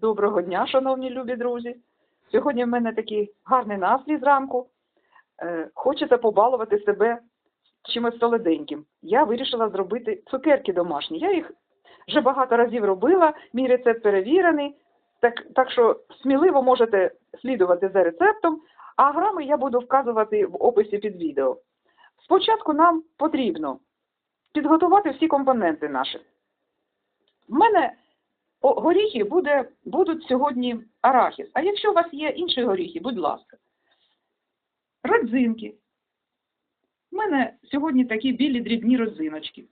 Доброго дня, шановні любі друзі. Сьогодні в мене такий гарний настрій зранку. Е, Хочеться побалувати себе чимось солоденьким. Я вирішила зробити цукерки домашні. Я їх вже багато разів робила, мій рецепт перевірений. Так, так що сміливо можете слідувати за рецептом, а грами я буду вказувати в описі під відео. Спочатку нам потрібно підготувати всі компоненти наші. В мене горіхи буде, будуть сьогодні арахіс. А якщо у вас є інші горіхи, будь ласка. Родзинки. У мене сьогодні такі білі дрібні родзиночки.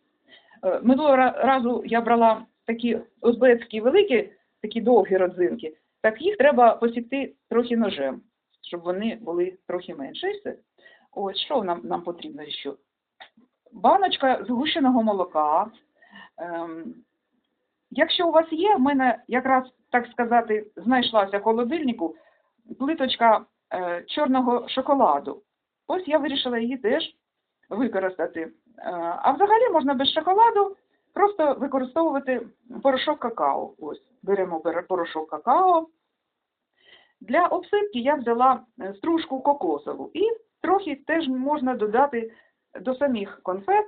Е, Минулого разу я брала такі узбецькі великі, такі довгі родзинки, так їх треба посікти трохи ножем, щоб вони були трохи менше. Ось що нам, нам потрібно ще? Баночка згущеного молока. Ем, Якщо у вас є, в мене якраз, так сказати, знайшлася в холодильнику плиточка е, чорного шоколаду. Ось я вирішила її теж використати. Е, а взагалі можна без шоколаду просто використовувати порошок какао. Ось беремо порошок какао. Для обсипки я взяла е, стружку кокосову і трохи теж можна додати до самих конфет.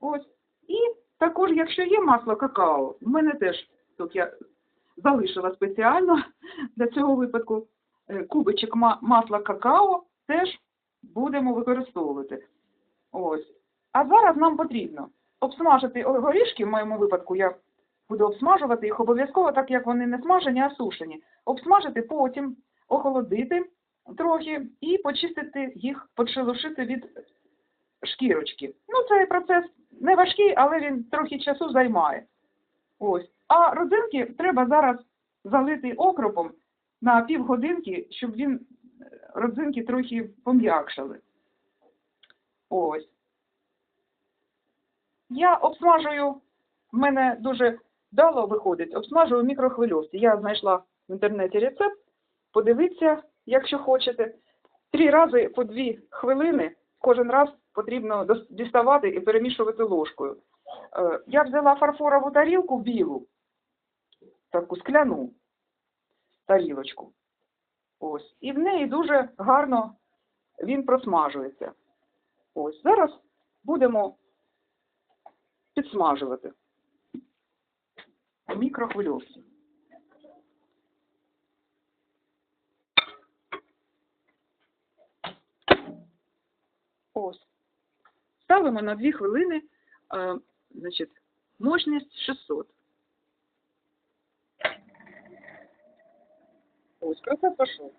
Ось. І також, якщо є масло какао, в мене теж тут я залишила спеціально для цього випадку е, кубичок масла какао теж будемо використовувати. Ось. А зараз нам потрібно обсмажити горішки, в моєму випадку я буду обсмажувати їх обов'язково, так як вони не смажені, а сушені. Обсмажити, потім охолодити трохи і почистити їх, подшелушити від шкірочки. Ну, цей процес не важкий, але він трохи часу займає. Ось. А родзинки треба зараз залити окропом на півгодинки, щоб він е, родзинки трохи пом'якшали. Ось. Я обсмажую, в мене дуже вдало виходить, обсмажую в мікрохвильовці. Я знайшла в інтернеті рецепт, подивіться, якщо хочете. Три рази по дві хвилини кожен раз потрібно діставати і перемішувати ложкою. Е, Я взяла фарфорову тарілку білу, таку скляну тарілочку. Ось. І в неї дуже гарно він просмажується. Ось. Зараз будемо підсмажувати мікрохвильовці. Ось. Ставимо на 2 хвилини, е, значить, мощність 600. Ось, процес пішов.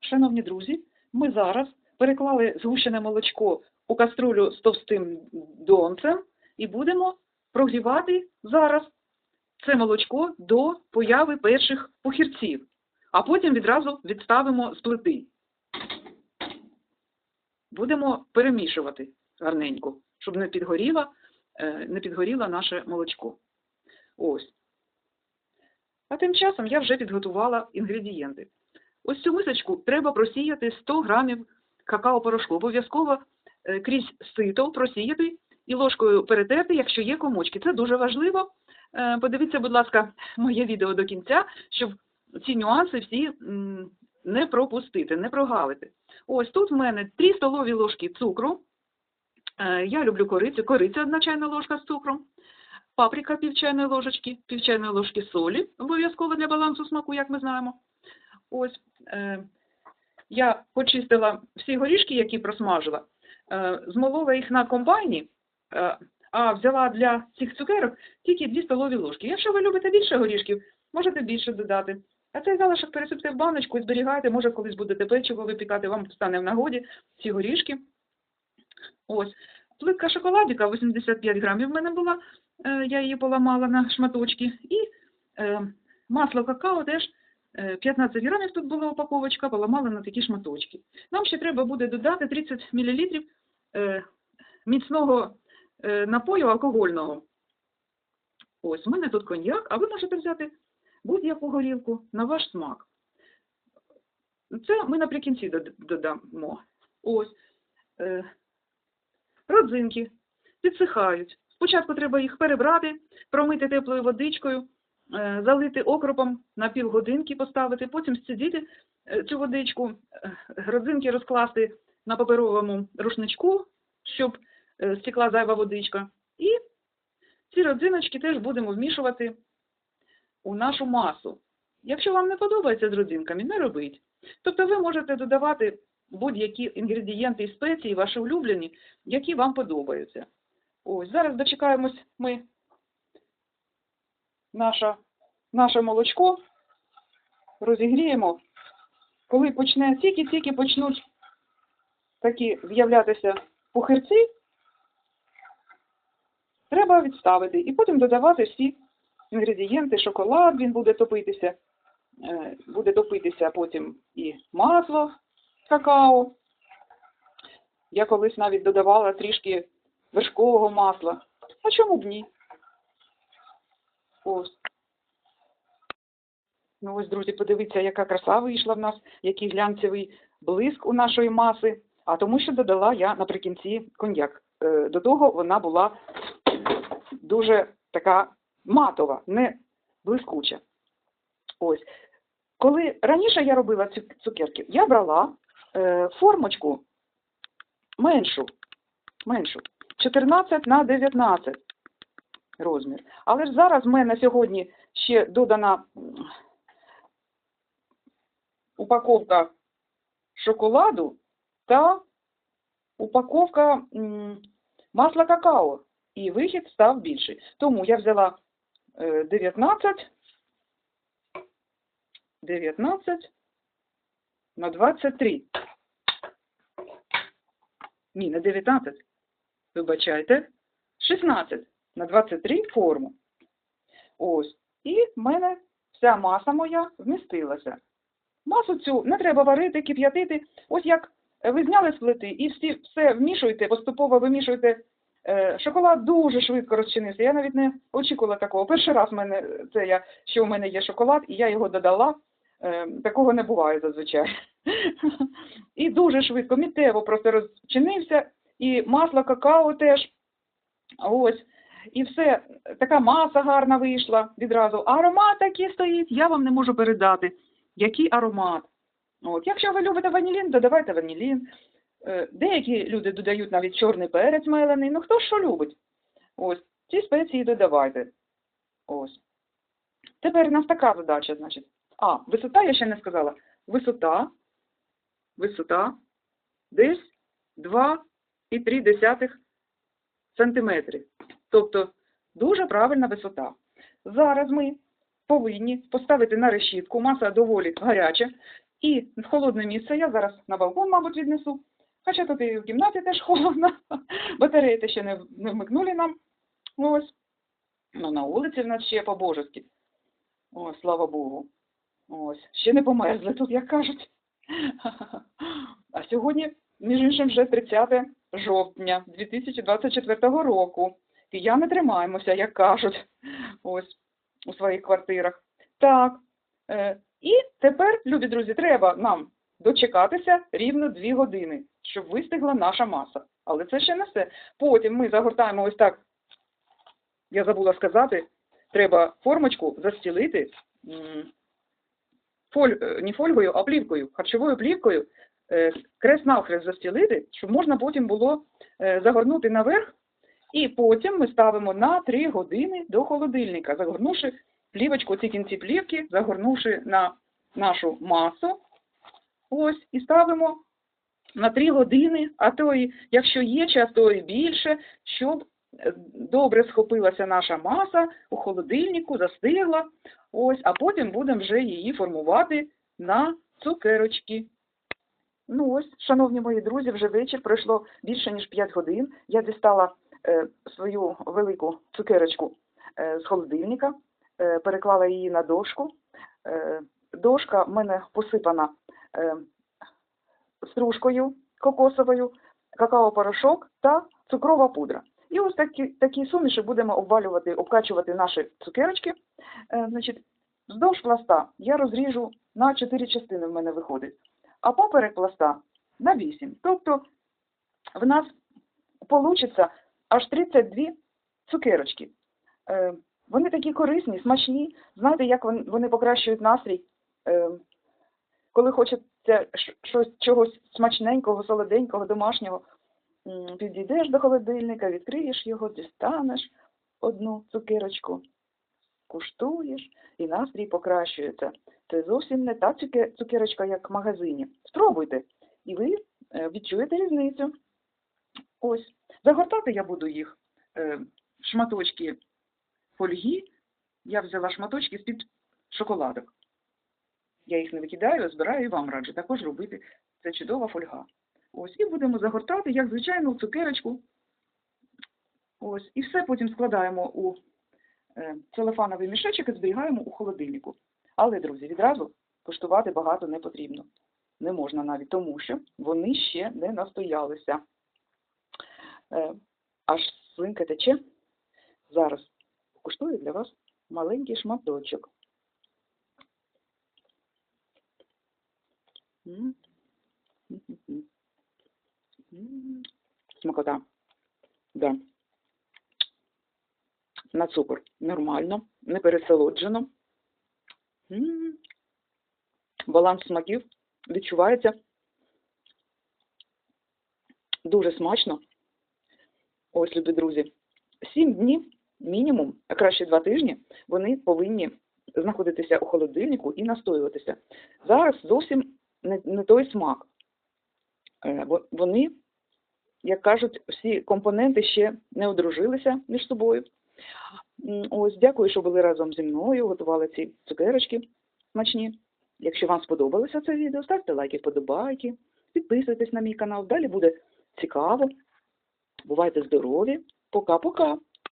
Шановні друзі, ми зараз переклали згущене молочко у каструлю з товстим донцем і будемо прогрівати зараз це молочко до появи перших похірців, а потім відразу відставимо з плити. Будемо перемішувати гарненько, щоб не підгоріло, е, не підгоріло наше молочко. Ось. А тим часом я вже підготувала інгредієнти. Ось цю мисочку треба просіяти 100 грамів какао-порошку. Обов'язково е, крізь сито просіяти і ложкою перетерти, якщо є комочки. Це дуже важливо. Е, Подивіться, будь ласка, моє відео до кінця, щоб ці нюанси всі не пропустити, не прогавити. Ось тут в мене 3 столові ложки цукру. Е, Я люблю корицю. Кориця одна чайна ложка з цукром. Паприка пів чайної ложечки, пів чайної ложки солі, обов'язково для балансу смаку, як ми знаємо. Ось е, я почистила всі горішки, які просмажила, е, змолола їх на комбайні, а взяла для цих цукерок тільки 2 столові ложки. Якщо ви любите більше горішків, можете більше додати. А цей залишок пересипте в баночку і зберігайте, може колись будете печиво випікати, вам стане в нагоді ці горішки. Ось. Плитка шоколадіка 85 грамів в мене була, е, я її поламала на шматочки. І е, масло какао теж е, 15 грамів тут була упаковочка, поламала на такі шматочки. Нам ще треба буде додати 30 мл е, міцного е, напою алкогольного. Ось, у мене тут коньяк, а ви можете взяти будь-яку горілку на ваш смак. Це ми наприкінці додамо. Ось. Родзинки підсихають. Спочатку треба їх перебрати, промити теплою водичкою, е, залити окропом на півгодинки поставити, потім сцідити е, цю водичку, е, родзинки розкласти на паперовому рушничку, щоб стекла зайва водичка. І ці родзиночки теж будемо вмішувати у нашу масу. Якщо вам не подобається з родзинками, не робіть. Тобто ви можете додавати будь-які інгредієнти і спеції, ваші улюблені, які вам подобаються. Ось, зараз дочекаємось ми наша, наше молочко, розігріємо. Коли почне, тільки-тільки почнуть такі з'являтися пухирці, треба відставити і потім додавати всі інгредієнти, шоколад, він буде топитися, е, буде топитися потім і масло какао. Я колись навіть додавала трішки вершкового масла. А чому б ні? Ось. Ну ось, друзі, подивіться, яка краса вийшла в нас, який глянцевий блиск у нашої маси. А тому що додала я наприкінці коньяк. Е, До того вона була дуже така матова, не блискуча. Ось. Коли раніше я робила цукерки, я брала формочку меншу, меншу, 14 на 19 розмір. Але ж зараз в мене сьогодні ще додана упаковка шоколаду та упаковка масла какао. І вихід став більший. Тому я взяла е, 19, 19 на 23. Ні, не 19. Вибачайте. 16 на 23 форму. Ось. І в мене вся маса моя вмістилася. Масу цю не треба варити, кип'ятити. Ось як ви зняли з плити і всі, все вмішуєте, поступово вимішуєте. Е, Шоколад дуже швидко розчинився. Я навіть не очікувала такого. Перший раз в мене це я, що в мене є шоколад, і я його додала. Е, Такого не буває зазвичай. І дуже швидко, мітево просто розчинився, і масло какао теж. Ось. І все, така маса гарна вийшла відразу. Аромат такий стоїть, я вам не можу передати. Який аромат. От. Якщо ви любите ванілін, додавайте ванілін. Е, Деякі люди додають навіть чорний перець мелений. Ну хто що любить? Ось, ці спеції додавайте. Ось. Тепер у нас така задача, значить. А, висота я ще не сказала. Висота, висота десь 2,3 сантиметри. Тобто дуже правильна висота. Зараз ми повинні поставити на решітку, маса доволі гаряча, і холодне місце я зараз на балкон, мабуть, віднесу. Хоча тут і в кімнаті теж холодно, батареї те ще не, не вмикнули нам. Ось. Ну, на вулиці в нас ще по-божески. О, слава Богу. Ось. Ще не померзли тут, як кажуть. А сьогодні, між іншим, вже 30 жовтня 2024 року. Кияни тримаємося, як кажуть, ось у своїх квартирах. Так. Е, і тепер, любі друзі, треба нам дочекатися рівно 2 години, щоб вистигла наша маса. Але це ще не все. Потім ми загортаємо ось так, я забула сказати, треба формочку застілити фоль, е, не фольгою, а плівкою, харчовою плівкою, е, крест-навхрест застілити, щоб можна потім було е, загорнути наверх, і потім ми ставимо на 3 години до холодильника, загорнувши плівочку, ці кінці плівки, загорнувши на нашу масу, ось, і ставимо на 3 години, а то і, якщо є час, то і більше, щоб добре схопилася наша маса у холодильнику, застигла, ось, а потім будемо вже її формувати на цукерочки. Ну ось, шановні мої друзі, вже вечір пройшло більше ніж 5 годин. Я дістала е, свою велику цукерочку е, з холодильника, е, переклала її на дошку. Е, дошка в мене посипана е, стружкою кокосовою, какао-порошок та цукрова пудра. І ось такі, такі суміші будемо обвалювати, обкачувати наші цукерочки. Е, значить, вздовж пласта я розріжу на 4 частини в мене виходить, а поперек пласта на 8. Тобто в нас вийде аж 32 цукерочки. Е, Вони такі корисні, смачні. Знаєте, як вони покращують настрій? Е, коли хочеться щось, чогось смачненького, солоденького, домашнього, підійдеш до холодильника, відкриєш його, дістанеш одну цукерочку, куштуєш, і настрій покращується. Це зовсім не та цукерочка, як в магазині. Спробуйте, і ви е, відчуєте різницю. Ось. Загортати я буду їх е, в шматочки фольги. Я взяла шматочки з-під шоколадок. Я їх не викидаю, а збираю і вам раджу також робити. Це чудова фольга. Ось, і будемо загортати, як звичайну цукерочку. Ось, і все потім складаємо у е, целофановий мішечок і зберігаємо у холодильнику. Але, друзі, відразу коштувати багато не потрібно. Не можна навіть тому, що вони ще не настоялися. Е, аж слинка тече. Зараз куштую для вас маленький шматочок. М. М-м-м. Смакота. Да. На цукор. Нормально, не пересолоджено. Баланс смаків відчувається. Дуже смачно. Ось, любі друзі, сім днів мінімум, а краще два тижні, вони повинні знаходитися у холодильнику і настоюватися. Зараз зовсім не, не той смак. Е, Вони, як кажуть, всі компоненти ще не одружилися між собою. Ось, дякую, що були разом зі мною, готували ці цукерочки смачні. Якщо вам сподобалося це відео, ставте лайки, вподобайки, підписуйтесь на мій канал. Далі буде цікаво. Бувайте здорові. Пока-пока.